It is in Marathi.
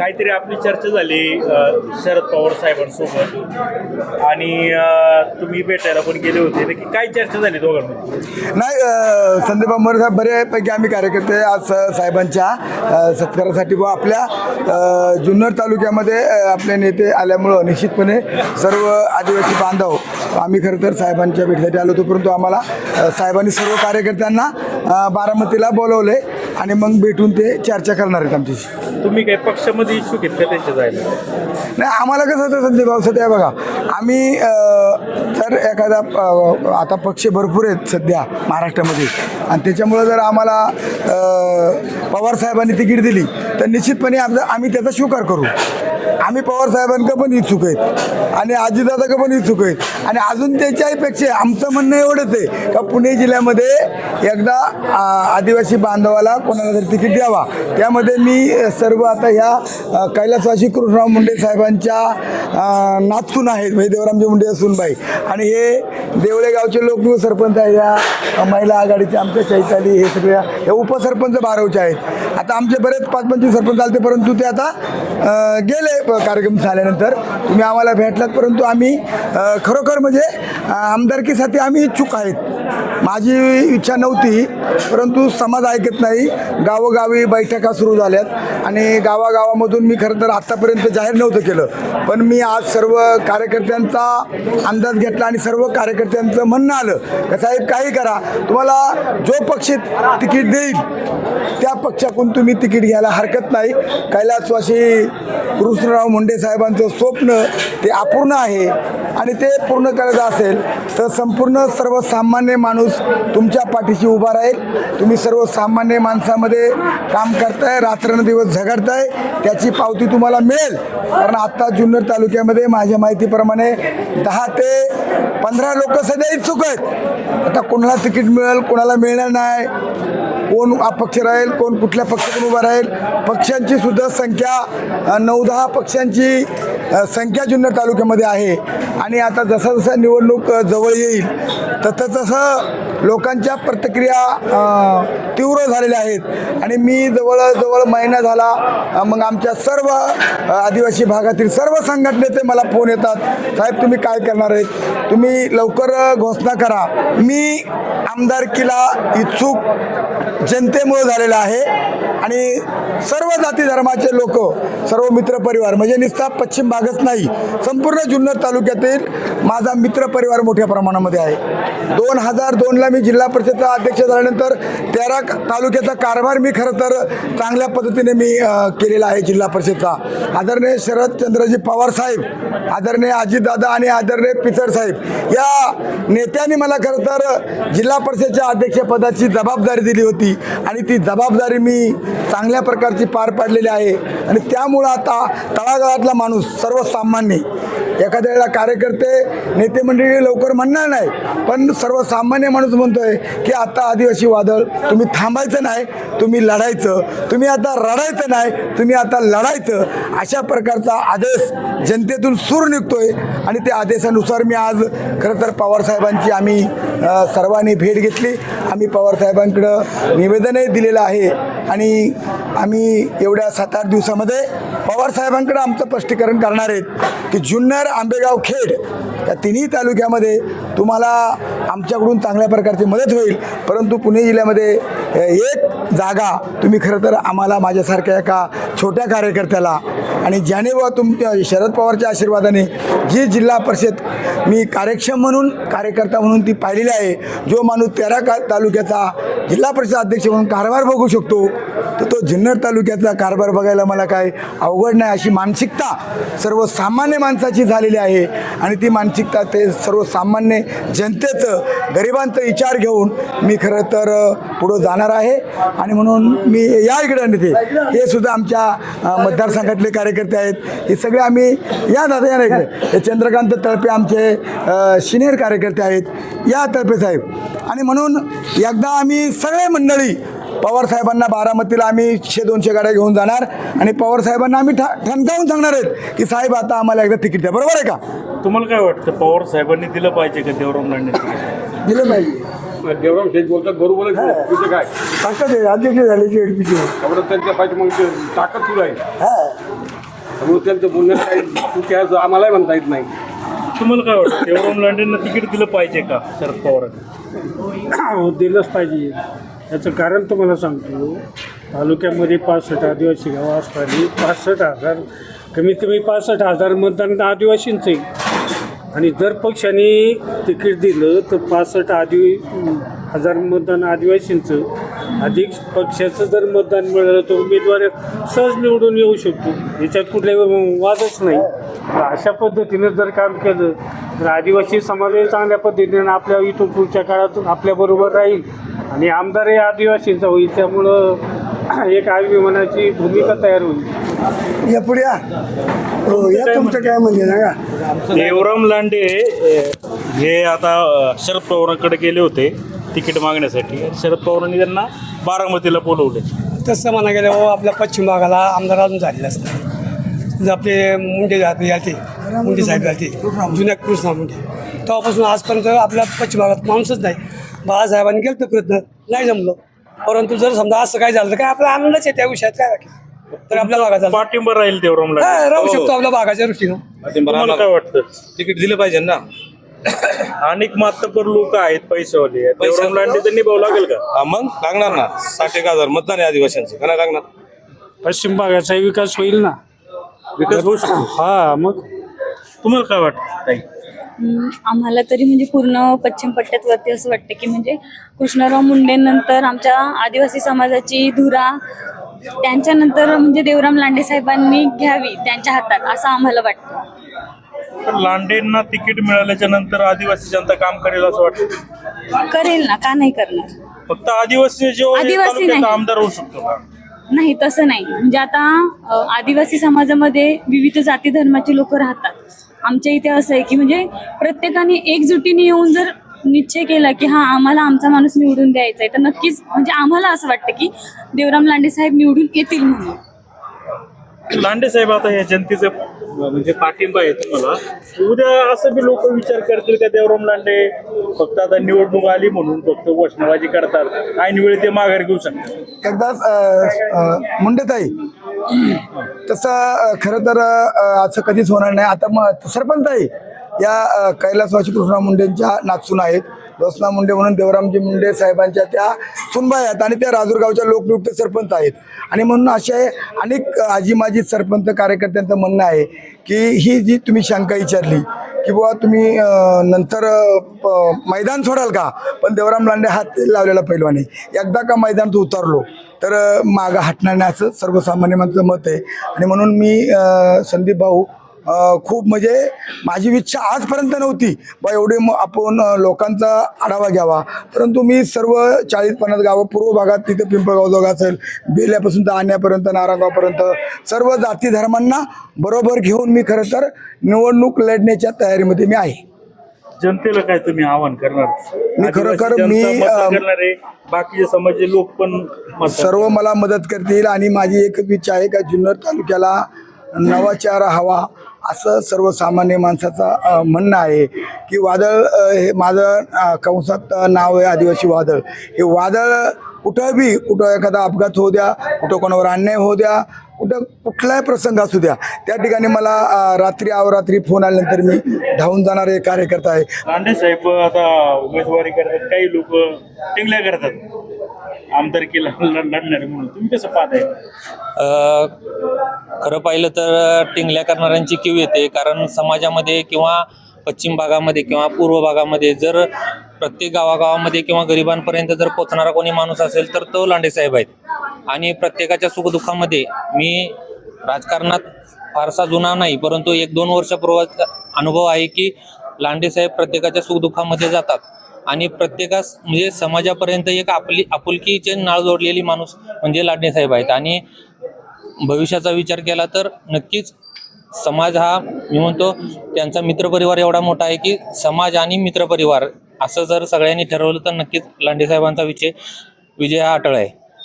काहीतरी आपली चर्चा झाली शरद पवार साहेबांसोबत. आणि तुम्ही भेटायला पण गेले होते. नक्की काय चर्चा झाली दोघांमध्ये? नाही संदीप अंबर साहेब बऱ्यापैकी आम्ही कार्यकर्ते आज स- साहेबांच्या सत्कारासाठी व आपल्या जुन्नर तालुक्यामध्ये आपले नेते आल्यामुळं निश्चितपणे सर्व आदिवासी बांधव आम्ही खरं तर साहेबांच्या भेटीसाठी आलो होतो परंतु आम्हाला साहेबांनी सर्व कार्यकर्त्यांना बारामतीला बोलवले आणि मग भेटून ते चर्चा करणार आहेत आमच्याशी. तुम्ही काही पक्षामध्ये इच्छुक आहेत का त्यांच्या जायला? नाही आम्हाला कसं होतं संदीप भाऊ सध्या बघा आम्ही जर एखादा आता पक्ष भरपूर आहेत सध्या महाराष्ट्रामध्ये आणि त्याच्यामुळं जर आम्हाला अ, पवार साहेबांनी तिकीट दिली तर निश्चितपणे आमचा आम्ही त्याचा स्वीकार करू. आम्ही पवार साहेबांका पण इच्छुक आहेत. आणि अजितदादाका पण इच्छुक आहेत. आणि अजून त्याच्याहीपेक्षा आमचं म्हणणं एवढंच आहे का पुणे जिल्ह्यामध्ये एकदा आ, आदिवासी बांधवाला कोणाला तरी तिकीट द्यावा. त्यामध्ये मी सर्व आता ह्या कैलासवासी कृष्णराव मुंडे साहेबांच्या नातसून आहेत म्हणजे देवरामजी मुंडे असूनबाई आणि हे देवळे गावचे लोक सरपंच आहे या महिला आघाडीचे आमच्या चैताली हे सगळ्या हे उपसरपंच बारवचे आहेत. आता आमचे बरेच पाच पंचवीस सरपंच आले परंतु ते आता गेले प- कार्यक्रम झाल्यानंतर. तुम्ही आम्हाला भेटलात परंतु आम्ही खरोखर म्हणजे आमदारकीसाठी आम्ही इच्छुक आहेत. माझी इच्छा नव्हती परंतु समाज ऐकत नाही. गावोगावी बैठका सुरू झाल्यात आणि गावागावामधून मी खरं तर आत्तापर्यंत जाहीर नव्हतं केलं. पण मी आज सर्व कार्यकर्त्यांचा अंदाज घेतला आणि सर्व त्यांचं म्हणणं आलं. का साहेब काही करा. तुम्हाला जो पक्ष तिकीट देईल त्या पक्षाकडून तुम्ही तिकीट घ्यायला हरकत नाही. कैलासवासी कृष्णराव मुंडे साहेबांचं स्वप्न ते अपूर्ण आहे. आणि ते पूर्ण करायचं असेल तर संपूर्ण सर्वसामान्य माणूस तुमच्या पाठीशी उभा राहील. तुम्ही सर्वसामान्य माणसामध्ये काम करताय रात्रंदिवस झगडताय. त्याची पावती तुम्हाला मिळेल. कारण आत्ता जुन्नर तालुक्यामध्ये माझ्या माहितीप्रमाणे दहा ते पंधरा लोक सध्या इच्छुक आहेत. आता कोणाला तिकीट मिळेल कोणाला मिळणार नाही कोण अपक्ष राहील कोण कुठल्या पक्षातून उभा राहील पक्षांची सुद्धा संख्या नऊ दहा पक्षांची संख्या जुन्नर तालुक्यामध्ये आहे. आणि आता जसा जसा निवडणूक जवळ येईल तसं तसं लोकांच्या प्रतिक्रिया तीव्र झालेल्या आहेत. आणि मी जवळजवळ महिना झाला मग आमच्या सर्व आदिवासी भागातील सर्व संघटनेचे मला फोन येतात. साहेब तुम्ही काय करणार आहेत? तुम्ही लवकर घोषणा करा. मी आमदारकीला इच्छुक जनतेमुळे झालेला आहे. आणि सर्व जाती धर्माचे लोक सर्व मित्रपरिवार म्हणजे निस्ता पश्चिम भागच नाही संपूर्ण जुन्नर तालुक्यातील माझा मित्रपरिवार मोठ्या प्रमाणामध्ये आहे. दोन हजार दोनला मी जिल्हा परिषदचा अध्यक्ष झाल्यानंतर तेरा तालुक्याचा कारभार मी खरं तर चांगल्या पद्धतीने मी केलेला आहे जिल्हा परिषदचा. आदरणीय शरदचंद्रजी पवार साहेब आदरणीय अजितदादा आणि आदरणीय पिचड साहेब या नेत्यांनी मला खरं तर जिल्हा परिषदेच्या अध्यक्षपदाची जबाबदारी दिली होती आणि ती जबाबदारी मी चांगल्या प्रकारची पार पाडलेली आहे. आणि त्यामुळं आता तळागाळातला माणूस सर्वसामान्य एखाद्या वेळेला कार्यकर्ते नेते मंडळी लवकर म्हणणार नाही. पण सर्वसामान्य माणूस म्हणतोय की आता आदिवासी वादळ तुम्ही थांबायचं नाही तुम्ही लढायचं. तुम्ही आता रडायचं नाही तुम्ही आता लढायचं. अशा प्रकारचा आदेश जनतेतून सूर निघतोय. आणि त्या आदेशानुसार मी आज खरं तर पवारसाहेबांची आम्ही सर्वांनी भेट घेतली. आम्ही पवारसाहेबांकडं निवेदनही दिलेलं आहे. आणि आम्ही एवढ्या सात आठ दिवसामध्ये पवारसाहेबांकडं आमचं स्पष्टीकरण करणार आहेत की जुन्नर आंबेगाव खेड या तिन्ही तालुक्यामध्ये तुम्हाला आमच्याकडून चांगल्या प्रकारची मदत होईल. परंतु पुणे जिल्ह्यामध्ये एक जागा तुम्ही खरं तर आम्हाला माझ्यासारख्या एका छोट्या कार्यकर्त्याला आणि ज्याने व तुमच्या शरद पवारच्या आशीर्वादाने जी जिल्हा परिषद मी कार्यक्षम म्हणून कार्यकर्ता म्हणून ती पाहिलेली आहे जो माणूस तेरा का तालुक्याचा जिल्हा परिषद अध्यक्ष म्हणून कारभार बघू शकतो तर तो जुन्नर तालुक्याचा कारभार बघायला मला काय अवघड नाही अशी मानसिकता सर्वसामान्य माणसाची झालेली आहे. आणि ती मानसिकता ते सर्वसामान्य जनतेचं गरिबांचा विचार घेऊन मी खरं तर पुढं जाणार आहे. आणि म्हणून मी या इकडं नेते हे सुद्धा आमच्या मतदारसंघातले कार्यकर्ते आहेत. हे सगळे आम्ही या दादा या नाही इकडे. चंद्रकांत तळपे आमचे सिनियर कार्यकर्ते आहेत. या तळपे साहेब. आणि म्हणून एकदा आम्ही सगळे मंडळी पवार साहेबांना बारामतीला आम्ही शे दोनशे गाड्या घेऊन जाणार. आणि पवार साहेबांना आम्ही ठा ठणकावून सांगणार आहेत की साहेब आता आम्हाला एकदा तिकीट द्या. बरोबर आहे का? तुम्हाला काय वाटतं पवार साहेबांनी दिलं पाहिजे का देवराम लांडे दिलं पाहिजे? देवराम शेठ बोलतात बरोबर काय? ताकद आहे अध्यक्ष झाले त्यांच्या पाहिजे मग ताकद तुला आहे. हा. त्यामुळे त्यांचं बोलण्यात काही चुकी आहे असं आम्हालाही म्हणता येत नाही. तुम्हाला काय वाटतं देवराम लांडेंना तिकीट दिलं पाहिजे का शरद पवारांनी? हो दिलंच पाहिजे. याचं कारण तुम्हाला सांगतो तालुक्यामध्ये पासष्ट आदिवासी गावं असताना पासष्ट हजार कमीत कमी पासष्ट हजार मतदान आदिवासींचं आहे. आणि जर पक्षाने तिकीट दिलं तर पासष्ट आदिव हजार मतदान आदिवासींचं अधिक पक्षाचं जर मतदान मिळालं तर उमेदवार सहज निवडून येऊ शकतो. याच्यात कुठल्याही वादच नाही. तर अशा पद्धतीनं जर काम केलं तर आदिवासी समाजही चांगल्या पद्धतीनं आपल्या इथून पुढच्या काळात आपल्याबरोबर राहील. आणि आमदारही आदिवासींचा होईल त्यामुळं एक अभिमानाची भूमिका तयार होईल. या पुढे या. हो या तुमचं काय म्हणजे सांगा. देवराम लांडे अ, हे आता अ, शरद पवारांकडे गेले होते तिकीट मागण्यासाठी. शरद पवारांनी त्यांना बारामतीला बोलवले. तसं म्हणा गेलं हो आपल्या पश्चिम भागाला आमदार अजून नाही म्हणजे आपले मुंडे जाते याते मुंडे साहेब जाते जुन्या कृष्णा मुंडे. तेव्हापासून आजपर्यंत आपल्या पश्चिम भागात माणूसच नाही. बाळासाहेबांनी केलं प्रयत्न नाही जमलो. परंतु जर समजा असं काय झालं तर काय आपला आनंदच आहे त्या विषयात काय तर आपल्या भागाचा पाठिंबा राहील देवराम हा, लांडे राहू शकतो आपल्या भागाच्या दृष्टीनं. तुम्हाला काय वाटतं? तिकीट दिलं पाहिजे ना. अनेक मातबर लोक आहेत पैसेवाले. देवराम लांडे तर निभाव लागेल का? हा, मग लागणार ना. साठ एक हजार मतदान आहे आदिवासींचं. का नाही लागणार? पश्चिम भागाचाही विकास होईल ना. विकास होऊ शकतो. हा मग. तुम्हाला काय वाटतं? ताई? आम्हाला तरी म्हणजे पूर्ण पश्चिम पट्ट्यात असं वाटतं की म्हणजे कृष्णराव मुंडेंनंतर आमच्या आदिवासी समाजाची धुरा त्यांच्यानंतर म्हणजे देवराम लांडे साहेबांनी घ्यावी त्यांच्या हातात असं आम्हाला वाटतं. पण लांडेंना तिकीट मिळाल्याच्या नंतर आदिवासी जनता काम करेल असं वाटतं. करेल ना का नाही करणार? फक्त आदिवासी जो आदिवासी तालुक्याचा नाही. आमदार होऊ शकतो का? नाही तसं नाही. म्हणजे आता अ, आदिवासी समाजामध्ये विविध जाती धर्माचे लोक राहतात. आमच्या इथे असं आहे की म्हणजे प्रत्येकाने एकजुटीने येऊन जर निश्चय केला की हा आम्हाला आमचा माणूस निवडून द्यायचा आहे तर नक्कीच म्हणजे आम्हाला असं वाटतं की देवराम लांडे साहेब निवडून येतील म्हणून. लांडे साहेब आता या जनतेचं म्हणजे पाठिंबा आहे तुम्हाला. उद्या असं बी लोक विचार करतील का देवराम लांडे फक्त आता निवडणूक आली म्हणून फक्त घोषणाबाजी करतात. ऐन वेळी ते माघार घेऊ शकतात. एकदाच मुंडेताई तसं खरं तर असं कधीच होणार नाही. आता मग सरपंच आहे या कैलासवासी कृष्णा मुंडेंच्या नाचून आहेत. रोसना मुंडे म्हणून देवरामजी मुंडे साहेबांच्या त्या सुनबाई आहेत आणि त्या राजूरगावच्या लोकनियुक्त सरपंच आहेत. आणि म्हणून असे अनेक आजी माजी सरपंच कार्यकर्त्यांचं म्हणणं आहे की ही जी तुम्ही शंका विचारली की बुवा तुम्ही नंतर प- मैदान सोडाल का? पण देवराम लांडे हात लावलेला पैलवान. एकदा का मैदान तू उतरलो तर मागं हटणार नाही असं सर्वसामान्य माणसाचं मत आहे. आणि म्हणून मी संदीप भाऊ खूप म्हणजे माझी इच्छा आजपर्यंत नव्हती. बा एवढे म- आपण लोकांचा आढावा घ्यावा. परंतु मी सर्व चाळीस पन्नास गावं पूर्व भागात तिथे पिंपळगाव जोग असेल बेल्यापासून तर आणण्यापर्यंत नारायणगावपर्यंत सर्व जाती धर्मांना बरोबर घेऊन मी खरं तर निवडणूक लढण्याच्या तयारीमध्ये मी आहे. जनतेला काय तुम्ही आवाहन करणार? मी खरोखर मी, बाकीचे समाजाचे लोक पण सर्व मला मदत करतील आणि माझी एक इच्छा आहे का जुन्नर तालुक्याला नवाचार हवा. असं सर्वसामान्य माणसाचा म्हणणं आहे की वादळ हे माझं कंसात नाव आहे आदिवासी वादळ. हे वादळ कुठं बी कुठं एखादा अपघात होऊ द्या कुठं कोणावर अन्याय होऊ द्या कुठं कुठलाही प्रसंग असू द्या त्या ठिकाणी मला रात्री अवरात्री फोन आल्यानंतर मी धावून जाणारे कार्यकर्ता आहे. साहेब आता उमेदवारी करतात काही लोक टिंगल्या करतात. आमदारकीला लढणारे म्हणून. तुम्ही कसं पाहताय? खरं पाहिलं तर टिंगल्या करणाऱ्यांची किव येते. कारण समाजामध्ये किंवा पश्चिम भागामध्ये किंवा पूर्व भागामध्ये जर प्रत्येक गावागावामध्ये किंवा गरिबांपर्यंत जर पोचणारा कोणी माणूस असेल तर तो लांडे साहेब आहेत. आणि प्रत्येकाच्या सुखदुःखामध्ये मी राजकारणात फारसा जुना नाही परंतु एक दोन वर्षापूर्वाचा अनुभव आहे की लांडे साहेब प्रत्येकाच्या सुखदुःखामध्ये जातात. आणि प्रत्येकास म्हणजे समाजापर्यंत एक आपली आपुलकीचे नाळ जोडलेली माणूस म्हणजे लाडणे साहेब आहेत. आणि भविष्याचा विचार केला तर नक्कीच समाज हा मी म्हणतो त्यांचा मित्रपरिवार एवढा मोठा आहे की समाज आणि मित्रपरिवार असं जर सगळ्यांनी ठरवलं तर नक्कीच लांडे साहेबांचा विजय विजय हा अटळ आहे.